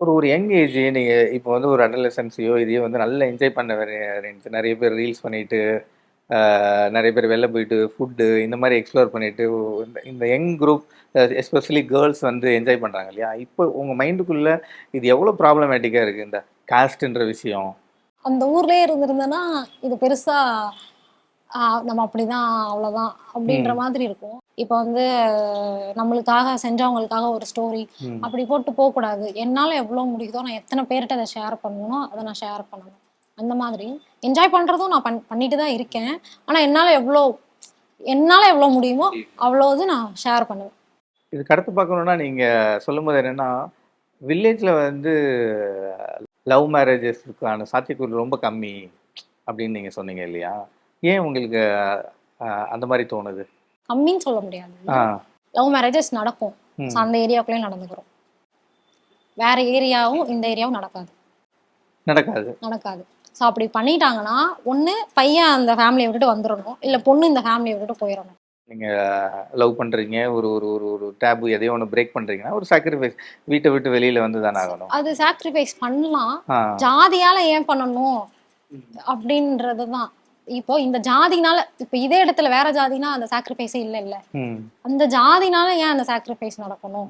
ஒரு ஒரு young age நீங்கள் இப்போ வந்து ஒரு அடலசன்ஸையோ இதையோ வந்து நல்லா என்ஜாய் பண்ண வேறு நிறைய பேர் ரீல்ஸ் பண்ணிட்டு ஆஹ், நிறைய பேர் வெளில போயிட்டு ஃபுட்டு இந்த மாதிரி எக்ஸ்ப்ளோர் பண்ணிட்டு இந்த இந்த யங் குரூப் எஸ்பெஷலி கேர்ள்ஸ் வந்து என்ஜாய் பண்ணுறாங்க இல்லையா? இப்போ உங்கள் மைண்டுக்குள்ளே இது எவ்வளோ ப்ராப்ளமேட்டிக்காக இருக்குது இந்த காஸ்ட்ன்ற விஷயம்? அந்த ஊர்லயே இருந்திருந்தேன்னா இது பெருசா நம்ம அப்படிதான் அவ்வளவுதான் அப்படின்ற. மாதிரி இருக்கும். இப்போ வந்து நம்மளுக்காக செஞ்சவங்களுக்காக ஒரு ஸ்டோரி. அப்படி போட்டு போக கூடாது என்னால எவ்வளவு முடியுதோ நான் எத்தனை பேர்கிட்ட அதை ஷேர் பண்ணணுமோ அதை நான் ஷேர் பண்ணணும். அந்த மாதிரி. என்ஜாய் பண்றதும் நான் பண் பண்ணிட்டு தான் இருக்கேன். ஆனா என்னால எவ்வளோ என்னால எவ்வளவு முடியுமோ அவ்வளவு நான் ஷேர் பண்ணுவேன். இதுக்கு அடுத்து பார்க்கணுன்னா நீங்கள் சொல்லும்போது என்னென்னா வில்லேஜில் வந்து லவ் மேரேஜஸ்க்கான சாத்தியக்கூறு ரொம்ப கம்மி அப்படின்னு நீங்கள் சொன்னீங்க இல்லையா? ஏன் உங்களுக்கு அந்த மாதிரி தோணுது? கம்மின்னு சொல்ல முடியாது. லவ் மேரேஜஸ் நடக்கும். அந்த ஏரியாவுக்குள்ளேயும் நடந்துக்கிறோம். வேற ஏரியாவும் இந்த ஏரியாவும் நடக்காது. நடக்காது. நடக்காது. ஸோ அப்படி பண்ணிட்டாங்கன்னா ஒண்ணு பையன் அந்த ஃபேமிலியை விட்டுட்டு வந்துடணும் இல்ல பொண்ணு இந்த ஃபேமிலியை விட்டுட்டு போயிடணும் நீங்கள் லவ் பண்ணுறீங்க ஒரு ஒரு ஒரு ஒரு டேபு எதையோ ஒன்று பிரேக் பண்ணுறீங்கன்னா ஒரு சாக்ரிஃபைஸ் வீட்டை விட்டு வெளியில் வந்து தானே ஆகணும். அது சாக்ரிஃபைஸ் பண்ணலாம். ஜாதியால ஏன் பண்ணணும்? அப்படின்றதுதான். இப்போ இந்த ஜாதினால இப்போ இதே இடத்துல வேற ஜாதினா அந்த சாக்ரிஃபைஸே இல்ல இல்ல. அந்த ஜாதினால ஏன் அந்த சாக்ரிஃபைஸ் நடக்கணும்.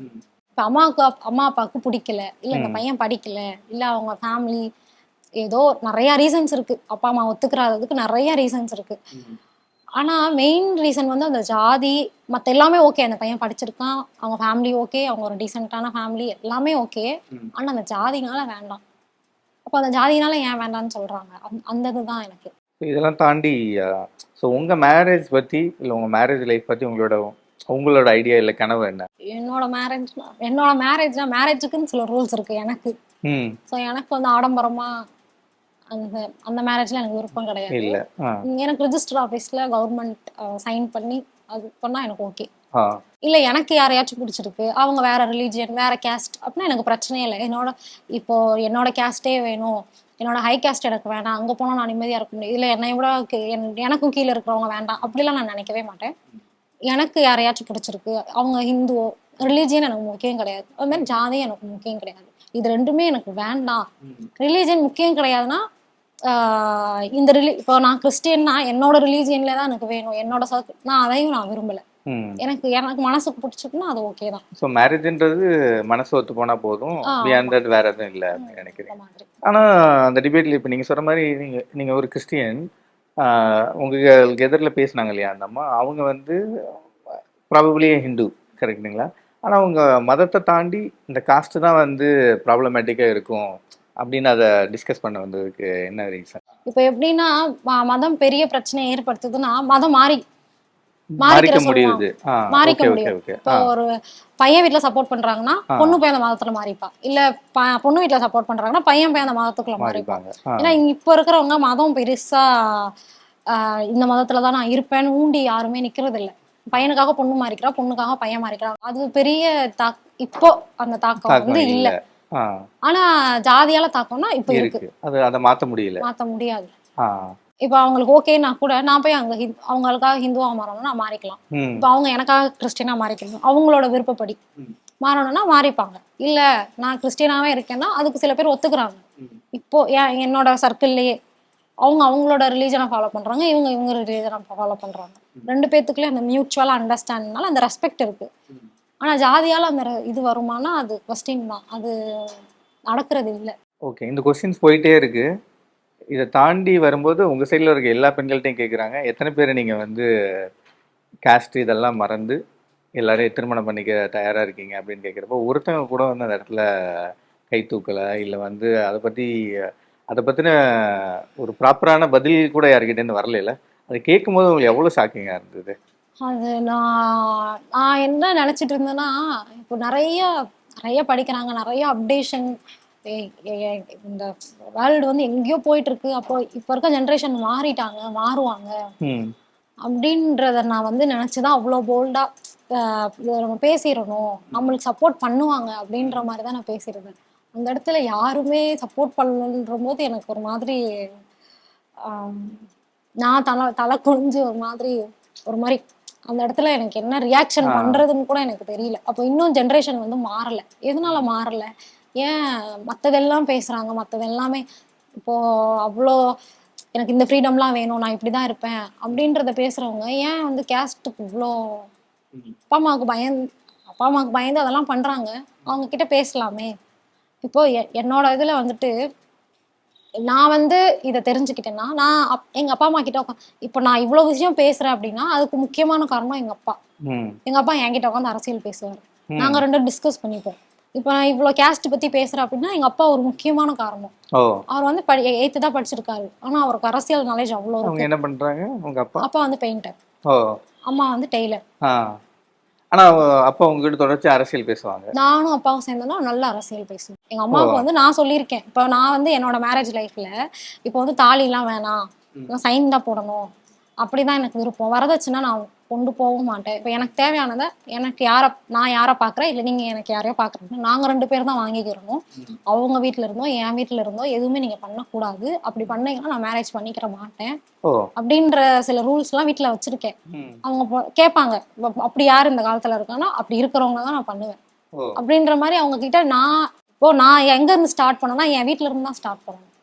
இப்போ அம்மாவுக்கு அம்மா அப்பாவுக்கு பிடிக்கல. இல்ல இந்த. பையன் படிக்கல. இல்ல அவங்க ஃபேமிலி ஏதோ நிறைய ரீசன்ஸ் இருக்கு. அப்பா அம்மா ஒத்துக்கிறாததுக்கு நிறைய ரீசன்ஸ் இருக்கு. ஆனா மெயின் ரீசன் வந்து அந்த ஜாதி மத்த எல்லாமே ஓகே அந்த பையன் படிச்சிருக்கான் அவங்க ஃபேமிலி ஓகே அவங்க ஒரு டீசென்டான ஃபேமிலி எல்லாமே ஓகே. ஆனா அந்த ஜாதினால வேண்டாம். அப்போ அந்த ஜாதினால ஏன் வேண்டாம்னு சொல்றாங்க? அந்த- இதுதான் எனக்கு. இதெல்லாம் தாண்டி ஸோ உங்கள் மேரேஜ் பற்றி இல்லை உங்கள் மேரேஜ் லைஃப் பற்றி உங்களோட உங்களோட ஐடியா இல்லை கனவு என்ன? என்னோட மேரேஜ் என்னோட மேரேஜ்னா மேரேஜுக்குன்னு சில ரூல்ஸ் இருக்கு எனக்கு. ஸோ எனக்கு வந்து ஆடம்பரமா அந்த அந்த மேரேஜ்ல எனக்கு விருப்பம் கிடையாது. எனக்கு ரிஜிஸ்டர் ஆஃபீஸ்ல கவர்மெண்ட் சைன் பண்ணி அது பண்ணா எனக்கு ஓகே இல்ல எனக்கு யாரையாச்சும் பிடிச்சிருக்கு. அவங்க வேற ரிலீஜியன் வேற கேஸ்ட் அப்படின்னா எனக்கு பிரச்சனையே இல்லை. என்னோட இப்போ என்னோட கேஸ்டே வேணும். என்னோட ஹை கேஸ்ட் எனக்கு வேண்டாம் அங்க போனா நான் நிம்மதியா இருக்க முடியும். இல்ல என்னை விட எனக்கும் கீழே இருக்கிறவங்க வேண்டாம். அப்படிலாம் நான் நினைக்கவே மாட்டேன். எனக்கு யாரையாச்சும் பிடிச்சிருக்கு. அவங்க ஹிந்துவோ ரிலீஜியன் எனக்கு முக்கியம் கிடையாது. அது மாதிரி ஜாதி எனக்கு முக்கியம் கிடையாது. இது ரெண்டுமே எனக்கு வேண்டாம். ரிலீஜியன் முக்கியம் கிடையாதுன்னா இந்த ரிலி இப்போ நான் கிறிஸ்டியன்னா என்னோட ரிலீஜியன்ல தான் எனக்கு வேணும். என்னோட நான் அதையும் நான் விரும்பல. எனக்கு எனக்கு மனசுக்கு பிடிச்சிருக்குன்னா அது ஓகே தான். ஸோ மேரேஜ்ன்றது மனசு ஒத்து போனால் போதும். பியாண்ட் வேற எதுவும் இல்லை அப்படின்னு நினைக்கிறேன். ஆனால் அந்த டிபேட்டில் இப்போ நீங்கள் சொல்கிற மாதிரி நீங்கள் நீங்கள் ஒரு கிறிஸ்டியன் உங்களுக்கு எதிரில் பேசுனாங்க இல்லையா அந்த அம்மா? அவங்க வந்து ப்ராபபிளி ஹிந்து கரெக்டுங்களா ஆனால் அவங்க மதத்தை தாண்டி இந்த காஸ்ட் தான் வந்து ப்ராப்ளமேட்டிக்காக இருக்கும். அப்படின்னு அதை டிஸ்கஸ் பண்ண வந்ததுக்கு என்ன ரீசன் இப்போ எப்படின்னா மதம் பெரிய பிரச்சனையை ஏற்படுத்துதுன்னா மதம் மாறி. மாறிக்க முடியுது. மாறிக்க முடியும். இப்போ ஒரு பையன் வீட்ல சப்போர்ட் பண்றாங்கன்னா. பொண்ணு போய் அந்த மதத்துல மாறிப்பா. இல்ல பொண்ணு வீட்ல சப்போர்ட் பண்றாங்கன்னா பையன் போய் அந்த மதத்துக்குள்ள மாறிப்பா. மாறிப்பாங்க. ஏன்னா இங்க இப்ப இருக்கிறவங்க மதம் பெருசா ஆஹ் இந்த மதத்துல தான் நான் இருப்பேன்னு ஊண்டி யாருமே நிக்கிறது இல்ல பையனுக்காக பொண்ணு மாறிக்கிறா பொண்ணுக்காக பையன் மாறிக்கிறாங்க அது பெரிய தாக் இப்போ அந்த தாக்கம் வந்து இல்ல. ஆனா ஜாதியால தாக்கம்னா இப்ப இருக்கு. அது அதை மாற்ற முடியல. மாத்த முடியாது. இப்ப அவங்களுக்கு ஓகேனா கூட நான் போய் அங்க அவங்களுக்காக ஹிந்துவா மாறணும்னா மாறிக்கலாம். இப்ப அவங்க எனக்காக கிறிஸ்டியனா மாறிக்கணும். அவங்களோட விருப்பப்படி. மாறணும்னா மாறிப்பாங்க. இல்ல நான் கிறிஸ்டியனாவே இருக்கேன்னா அதுக்கு சில பேர் ஒத்துக்கிறாங்க. இப்போ என்னோட சர்க்கிள்லயே அவங்க அவங்களோட ரிலீஜனை ஃபாலோ பண்றாங்க இவங்க இவங்க ரிலீஜனை ஃபாலோ பண்றாங்க. ரெண்டு பேத்துக்குள்ளே அந்த மியூச்சுவலா அண்டர்ஸ்டாண்டிங்னால அந்த ரெஸ்பெக்ட் இருக்கு. ஆனால் ஆனா ஜாதியால அந்த இது வருமானா அது கொஸ்டின் தான். அது நடக்கிறது இல்லை. ஓகே இந்த கொஸ்டின்ஸ் போயிட்டே இருக்கு. இதை தாண்டி வரும்போது உங்க சைடில் இருக்க எல்லா பெண்கள்ட்டையும் கேட்குறாங்க எத்தனை பேர் நீங்க வந்து காஸ்ட் இதெல்லாம் மறந்து எல்லாரையும் திருமணம் பண்ணிக்க தயாராக இருக்கீங்க அப்படின்னு கேட்குறப்போ ஒருத்தவங்க கூட வந்து அந்த இடத்துல கை தூக்கலை இல்லை வந்து அதை பற்றி அதை பற்றின ஒரு ப்ராப்பரான பதில் கூட யாருக்கிட்டேருந்து வரல அதை கேட்கும்போது உங்களுக்கு எவ்வளோ ஷாக்கிங்காக இருந்தது? அது நான் நான் என்ன நினைச்சிட்டு இருந்தேன்னா இப்போ நிறைய நிறைய படிக்கிறாங்க நிறைய அப்டேஷன் இந்த வேர்ல்டு வந்து எங்கேயோ போயிட்டு இருக்கு அப்போ இப்போ இருக்க ஜென்ரேஷன் மாறிட்டாங்க மாறுவாங்க. அப்படின்றத நான் வந்து நினைச்சுதான் அவ்வளோ போல்டா இதை நம்ம பேசிடணும். நம்மளுக்கு சப்போர்ட் பண்ணுவாங்க அப்படின்ற மாதிரி தான் நான் பேசியிருந்தேன். அந்த இடத்துல யாருமே சப்போர்ட் பண்ணலன்ற போது எனக்கு ஒரு மாதிரி நான் தலை தலை குனிஞ்சு ஒரு மாதிரி ஒரு மாதிரி அந்த இடத்துல எனக்கு என்ன ரியாக்ஷன். பண்றதுன்னு கூட எனக்கு தெரியல. அப்போ இன்னும் ஜென்ரேஷன் வந்து மாறல. எதனால மாறல? ஏன் மற்றதெல்லாம் பேசுகிறாங்க மற்றது எல்லாமே இப்போது அவ்வளோ எனக்கு இந்த ஃப்ரீடம்லாம் வேணும் நான் இப்படி தான் இருப்பேன் அப்படின்றத பேசுகிறவங்க ஏன் வந்து கேஸ்ட்டுக்கு இவ்வளோ அப்பா அம்மாவுக்கு பயந்து அப்பா அம்மாவுக்கு பயந்து அதெல்லாம் பண்ணுறாங்க அவங்க கிட்ட பேசலாமே. இப்போ என்னோட இதில் வந்துட்டு நான் வந்து இதை தெரிஞ்சுக்கிட்டேன்னா நான் அப் எங்கள் அப்பா அம்மா கிட்ட உட்கா இப்போ நான் இவ்வளோ விஷயம் பேசுகிறேன் அப்படின்னா அதுக்கு முக்கியமான காரணம் எங்கள் அப்பா. ம். எங்கள் அப்பா என்கிட்ட உட்காந்து அரசியல் பேசுவார். ம். நாங்கள் ரெண்டும் டிஸ்கஸ் பண்ணிப்போம். இப்போ நான் இவ்வளோ கேஸ்ட் பற்றி பேசுகிறேன் அப்படின்னா எங்கள் அப்பா ஒரு முக்கியமான காரணம். அவர் வந்து படி எயித்து தான் படிச்சிருக்காரு. ஆனால் அவருக்கு அரசியல் நாலேஜ் அவ்வளோ அவங்க இருக்கு. என்ன பண்றாங்க? அப்பா? அப்பா வந்து பெயிண்டர் அம்மா வந்து டெய்லர் ஆனா அப்பா உங்ககிட்ட தொடர்ச்சி அரசியல் பேசுவாங்க. நானும் அப்பாவும் சேர்ந்தோம்னா நல்ல அரசியல் பேசுவேன் எங்க அம்மாவுக்கு வந்து நான் சொல்லியிருக்கேன். இப்போ நான் வந்து என்னோட மேரேஜ் லைஃப்ல இப்போ வந்து தாலிலாம் வேணாம். சைன் தான் போடணும். அப்படிதான் எனக்கு விருப்பம். வரதட்சணை நான் கொண்டு போகவும் மாட்டேன். இப்போ எனக்கு தேவையானதை எனக்கு யாரை நான் யாரை பார்க்குறேன் இல்லை நீங்கள் எனக்கு யாரையோ பார்க்குறீங்க நாங்கள் ரெண்டு பேர் தான் வாங்கிக்கிறோம். அவங்க வீட்டில் இருந்தோ என் வீட்டில் இருந்தோ எதுவுமே நீங்கள் பண்ணக்கூடாது. அப்படி பண்ணீங்கன்னா நான் மேரேஜ் பண்ணிக்கிற மாட்டேன். அப்படின்ற சில ரூல்ஸ்லாம் வீட்டில் வச்சுருக்கேன். அவங்க கேட்பாங்க. "அப்ப- அப்படி யார் இந்த காலத்தில் இருக்கானோ அப்படி இருக்கிறவங்க தான் நான் பண்ணுவேன். அப்படின்ற மாதிரி அவங்க கிட்ட நான் இப்போ நான் எங்க இருந்து ஸ்டார்ட் பண்ணேன்னா என் வீட்ல இருந்து தான் ஸ்டார்ட் பண்ணணும். ம்.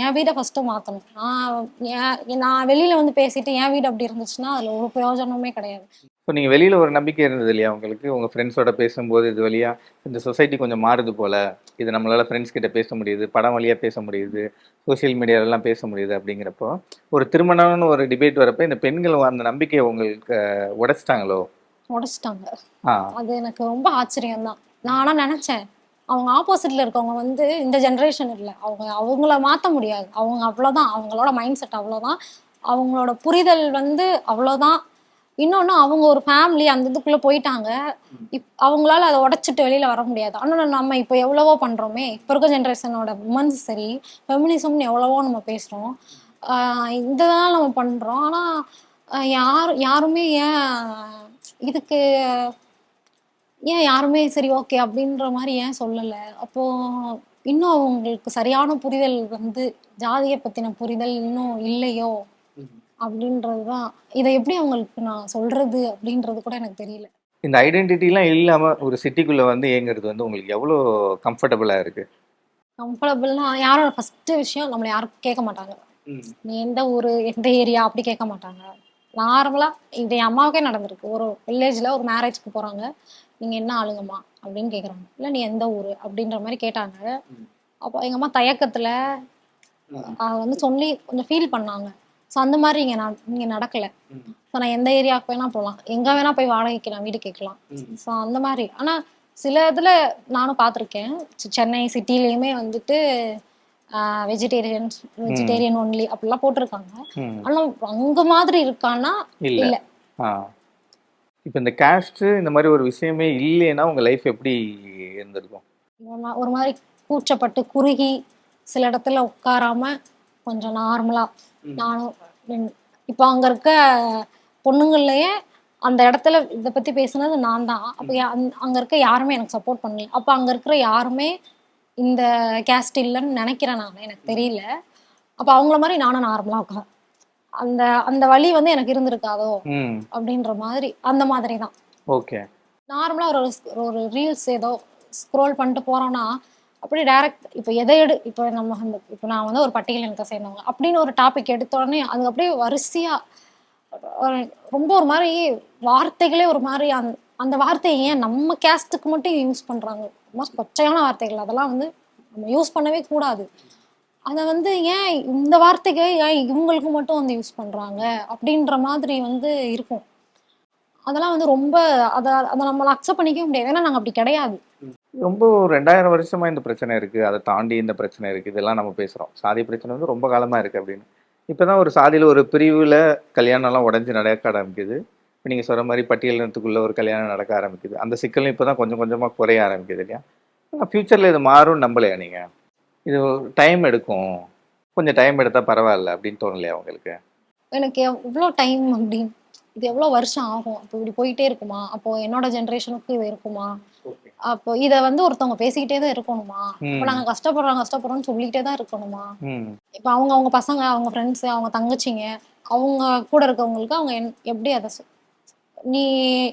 என் வீடை ஃபர்ஸ்ட் மாத்தணும். நான் நான் வெளியில வந்து பேசிட்டு என் வீடு அப்படி இருந்துச்சுன்னா அதுல ஒரு பிரயோஜனமே கிடையாது. இப்போ நீங்க வெளியில ஒரு நம்பிக்கை இருந்தது இல்லையா உங்களுக்கு? உங்க ஃப்ரெண்ட்ஸோட பேசும்போது இது வழியா இந்த சொசைட்டி கொஞ்சம் மாறுது போல. இது நம்மளால ஃப்ரெண்ட்ஸ் கிட்ட பேச முடியுது படம் வழியா பேச முடியுது சோஷியல் மீடியாலலாம் பேச முடியுது அப்படிங்கிறப்போ ஒரு திருமணம்னு ஒரு டிபேட் வரப்ப இந்த பெண்கள் அந்த நம்பிக்கையை உங்களுக்கு உடைச்சிட்டாங்களோ? உடைச்சிட்டாங்க. அது எனக்கு ரொம்ப ஆச்சரியம் தான் நான் ஆனா நினைச்சேன். அவங்க ஆப்போசிட்ல இருக்கவங்க வந்து இந்த ஜென்ரேஷன் இல்லை. அவங்க அவங்கள மாற்ற முடியாது. அவங்க அவ்வளோதான் அவங்களோட மைண்ட் செட் அவ்வளோதான் அவங்களோட புரிதல் வந்து அவ்வளோதான் இன்னொன்று அவங்க ஒரு ஃபேமிலி அந்த இதுக்குள்ளே போயிட்டாங்க. இப் அவங்களால அதை உடைச்சிட்டு வெளியில் வர முடியாது. ஆனால் நம்ம இப்போ எவ்வளவோ பண்ணுறோமே இப்போ இருக்க ஜென்ரேஷனோட உமன்ஸ் சரி ஃபெமினிசம்னு எவ்வளவோ நம்ம பேசுகிறோம் இந்த தான் நம்ம பண்ணுறோம் ஆனால் யார் யாருமே ஏன் இதுக்கு ஏன் யாருமே சரி ஓகே அப்படின்ற மாதிரி ஏன் சொல்லலை? அப்போ இன்னும் அவங்களுக்கு சரியான புரிதல் வந்து ஜாதியை பத்தின புரிதல் இன்னும் இல்லையோ? அப்படின்றதுதான். இதை எப்படி அவங்களுக்கு நான் சொல்றது அப்படின்றது கூட எனக்கு தெரியல. இந்த ஐடென்டிட்டிலாம் இல்லாம ஒரு சிட்டிக்குள்ள வந்து இயங்குறது வந்து உங்களுக்கு எவ்வளோ கம்ஃபர்டபுளா இருக்கு? கம்ஃபர்டபுள்னா யாரும் ஃபர்ஸ்ட் விஷயம் நம்மளை யாரும் கேட்க மாட்டாங்க. நீ எந்த ஊரு எந்த ஏரியா அப்படி கேட்க மாட்டாங்க. நார்மலா இது என் அம்மாவுக்கே நடந்திருக்கு. ஒரு வில்லேஜ்ல ஒரு மேரேஜ்க்கு போறாங்க. நீங்க என்ன ஆளுங்கம்மா? அப்படின்னு கேக்குறாங்க. இல்ல நீ எந்த ஊரு? அப்படின்ற மாதிரி கேட்டாங்க. அப்போ எங்க அம்மா தயக்கத்துல வந்து சொல்லி கொஞ்சம் ஃபீல் பண்ணாங்க. ஸோ அந்த மாதிரி இங்க நான் இங்க நடக்கல. ஸோ நான் எந்த ஏரியாவுக்கு வேணா போகலாம் எங்க வேணா போய் வாடகைக்கு நான் வீடு கேட்கலாம். ஸோ அந்த மாதிரி. ஆனா சில இதுல நானும் பார்த்துருக்கேன். சென்னை சிட்டிலையுமே வந்துட்டு வெஜிடேரியன்ஸ் வெஜிடேரியன் ஒன்லி அப்படிலாம் போட்டிருக்காங்க. ஆனா அங்க மாதிரி இருக்கான்னா இல்ல. இப்போ இந்த கேஸ்ட் இந்த மாதிரி ஒரு விஷயமே இல்லைன்னா உங்க லைஃப் எப்படி இருந்திருக்கும்? ஒரு மாதிரி கூச்சப்பட்டு குறுகி சில இடத்துல உட்காராம கொஞ்சம் நார்மலா நானும் இப்போ அங்க இருக்க பொண்ணுங்கள்லயே அந்த இடத்துல இதை பத்தி பேசுனது நான் தான். அப்போ அங்க இருக்க யாருமே எனக்கு சப்போர்ட் பண்ணல. அப்போ அங்க இருக்கிற யாருமே இந்த கேஸ்ட் இல்லைன்னு நினைக்கிறேன் நான் எனக்கு தெரியல. அப்போ அவங்கள மாதிரி நானும் நார்மலா உட்கார் அந்த அந்த வழி வந்து எனக்கு இருந்திருக்காதோ அப்படின்ற மாதிரி அந்த மாதிரி தான் ஓகே. நார்மலாக ஒரு ஒரு ரீல்ஸ் ஏதோ ஸ்க்ரோல் பண்ணிட்டு போறோம்னா அப்படியே டைரக்ட் இப்போ எதை எடு இப்போ நம்ம அந்த இப்போ நான் வந்து ஒரு பட்டியல் இனத்தை சேர்ந்தவங்க அப்படின்னு ஒரு டாபிக் எடுத்த உடனே அது அப்படியே வரிசையா ரொம்ப ஒரு மாதிரி வார்த்தைகளே ஒரு மாதிரி அந்த அந்த வார்த்தையை ஏன் நம்ம கேஸ்ட்டுக்கு மட்டும் யூஸ் பண்றாங்க? ரொம்ப கொச்சையான வார்த்தைகள். அதெல்லாம் வந்து நம்ம யூஸ் பண்ணவே கூடாது. அதை வந்து ஏன் இந்த வார்த்தைக்கு ஏன் இவங்களுக்கு மட்டும் வந்து யூஸ் பண்ணுறாங்க அப்படின்ற மாதிரி வந்து இருக்கும். அதெல்லாம் வந்து ரொம்ப அதை அதை நம்மளை அக்செப்ட் பண்ணிக்கவே முடியாது. ஏன்னா நாங்கள் அப்படி கிடையாது. ரொம்ப ரெண்டாயிரம் வருஷமா இந்த பிரச்சனை இருக்கு. அதை தாண்டி இந்த பிரச்சனை இருக்கு. இதெல்லாம் நம்ம பேசுறோம். சாதி பிரச்சனை வந்து ரொம்ப காலமா இருக்கு அப்படின்னு. இப்பதான் ஒரு சாதியில் ஒரு பிரிவில் கல்யாணம்லாம் உடஞ்சி நடக்க ஆரம்பிக்குது. இப்போ நீங்கள் சொல்கிற மாதிரி பட்டியலினத்துக்குள்ளே ஒரு கல்யாணம் நடக்க ஆரம்பிக்குது. அந்த சிக்கலும் இப்போ தான் கொஞ்சம் கொஞ்சமாக குறைய ஆரம்பிக்குது இல்லையா? ஆனால் இது மாறும் நம்பலையா நீங்கள் இது டைம் எடுக்கும். கொஞ்சம் டைம் எடுத்தா பரவாயில்ல அப்படின்னு தோணலையா உங்களுக்கு? எனக்கு எவ்வளோ டைம் அப்படின்னு இது எவ்வளோ வருஷம் ஆகும்? அப்போ இப்படி போயிட்டே இருக்குமா? அப்போ என்னோட ஜென்ரேஷனுக்கு இது இருக்குமா? அப்போ இதை வந்து ஒருத்தவங்க பேசிக்கிட்டே தான் இருக்கணுமா? இப்போ ம். நாங்கள் கஷ்டப்படுறோம் கஷ்டப்படுறோம்னு சொல்லிக்கிட்டே தான் இருக்கணுமா? இப்போ அவங்க அவங்க பசங்க அவங்க ஃப்ரெண்ட்ஸு அவங்க தங்கச்சிங்க அவங்க கூட இருக்கவங்களுக்கு அவங்க எப்படி அதை நீ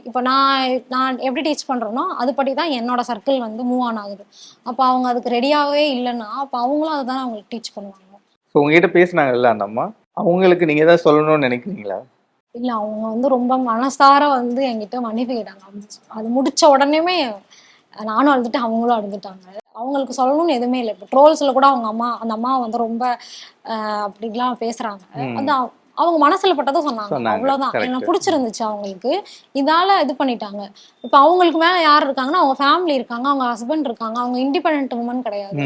இப்போ நான் நான் எப்படி டீச் பண்ணுறேனோ அதுபடி தான் என்னோட சர்க்கிள் வந்து மூவ் ஆன் ஆகுது. அப்போ அவங்க அதுக்கு ரெடியாகவே இல்லைன்னா அப்போ அவங்களும் அதுதான் அவங்களுக்கு டீச் பண்ணுவாங்க. ஸோ உங்ககிட்ட பேசுனாங்கல்ல அந்த அம்மா? அவங்களுக்கு நீங்க ஏதாவது சொல்லணும்னு நினைக்கிறீங்களா? இல்லை அவங்க வந்து ரொம்ப மனசார வந்து என்கிட்ட மன்னிப்பு கேட்டாங்க. அது- அது முடிச்ச உடனேமே நானும் அழுதுட்டு அவங்களும் அழுதுட்டாங்க. அவங்களுக்கு சொல்லணும்னு எதுவுமே இல்லை. இப்போ ட்ரோல்ஸில் கூட அவங்க அம்மா அந்த அம்மா வந்து ரொம்ப அப்படிலாம் பேசுறாங்க. ம். அது அவங்க மனசுல பட்டதை சொன்னாங்க. அவ்வளவுதான். எனக்கு பிடிச்சிருந்துச்சு அவங்களுக்கு. இதால இது பண்ணிட்டாங்க. இப்போ அவங்களுக்கு மேல யார் இருக்காங்கன்னா அவங்க ஃபேமிலி இருக்காங்க அவங்க ஹஸ்பண்ட் இருக்காங்க. அவங்க இண்டிபெண்ட் உமன் கிடையாது.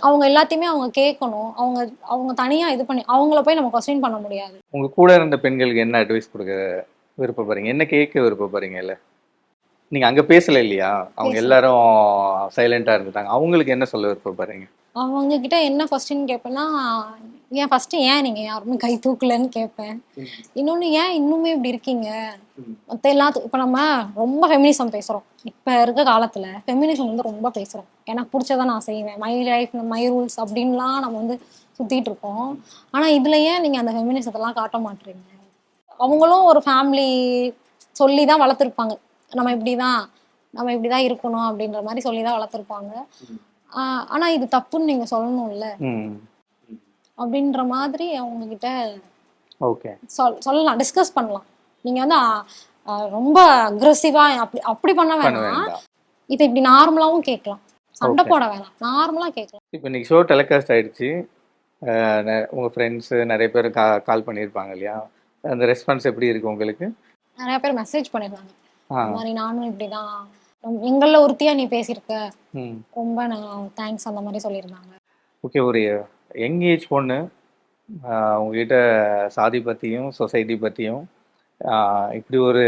அவங்க எல்லாத்தையுமே அவங்க கேட்கணும். அவங்க அவங்க தனியா இது பண்ணி அவங்கள போய் நம்ம கொஸ்டின் பண்ண முடியாது. உங்க கூட இருந்த பெண்களுக்கு என்ன அட்வைஸ் கொடுக்க விருப்பப்படுறீங்க என்ன கேட்க விருப்பப்படுறீங்க நீங்க அங்க பேசல இல்லையா? அவங்க. எல்லாரும் சைலண்டா இருந்துட்டாங்க. அவங்களுக்கு என்ன சொல்ல விருப்பப்படுறீங்க அவங்க கிட்ட என்ன கொஸ்டின் கேட்பேன்னா ஏன் ஃபர்ஸ்ட் ஏன் நீங்க யாருமே கை தூக்கலன்னு கேட்பேன் இன்னொன்னு ஏன் இன்னுமே இப்படி இருக்கீங்க? ம். மத்த எல்லாத்துக்கும் இப்ப நம்ம ரொம்ப ஃபெமினிசம் பேசுறோம். இப்ப இருக்க காலத்துல ஃபெமினிசம் வந்து ரொம்ப பேசுறோம். எனக்கு பிடிச்சதை நான் செய்வேன். மை லைஃப் மை ரூல்ஸ் அப்படின்லாம் நம்ம வந்து சுத்திட்டு இருக்கோம். ஆனா இதுல ஏன் நீங்க அந்த ஃபெமினிசத்தெல்லாம் காட்ட மாட்டீங்க? அவங்களும் ஒரு ஃபேமிலி சொல்லி தான் வளர்த்துருப்பாங்க. நம்ம இப்படிதான் நம்ம இப்படிதான் இருக்கணும் அப்படின்ற மாதிரி சொல்லி தான் வளர்த்துருப்பாங்க ஆனா இது தப்புன்னு நீங்க சொல்லணும்ல? அப்படின்ற மாதிரி அவங்க கிட்ட சொல்லலாம் டிஸ்கஸ் பண்ணலாம். நீங்க வந்து ரொம்ப அக்ரெசிவா அப்படி அப்படி பண்ண வேணாம். இதை இப்படி நார்மலாவும் கேட்கலாம். சண்டை. போட வேணாம். நார்மலா கேட்கலாம். இப்போ இன்னைக்கு ஷோ டெலிகாஸ்ட் ஆயிடுச்சு. உங்க ஃப்ரெண்ட்ஸு நிறைய பேர் கால் பண்ணியிருப்பாங்க இல்லையா? அந்த ரெஸ்பான்ஸ் எப்படி இருக்கு உங்களுக்கு? நிறைய பேர் மெசேஜ் பண்ணிருந்தாங்க. இந்த மாதிரி நானும் இப்படிதான் எங்கள ஒருத்தியா நீ பேசியிருக்க. ரொம்ப நான் தேங்க்ஸ் அந்த மாதிரி சொல்லியிருந்தாங்க. ஓகே ஒரு யங் ஏஜ் பொண்ணு. உங்ககிட்ட சாதி பற்றியும் சொசைட்டி பற்றியும் இப்படி ஒரு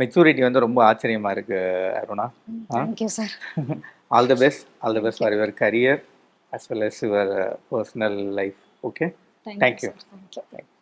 மெச்சூரிட்டி வந்து ரொம்ப ஆச்சரியமா இருக்கு Aruna. Thank you sir all the best all the best for your career as well as your personal life okay thank you. Thank you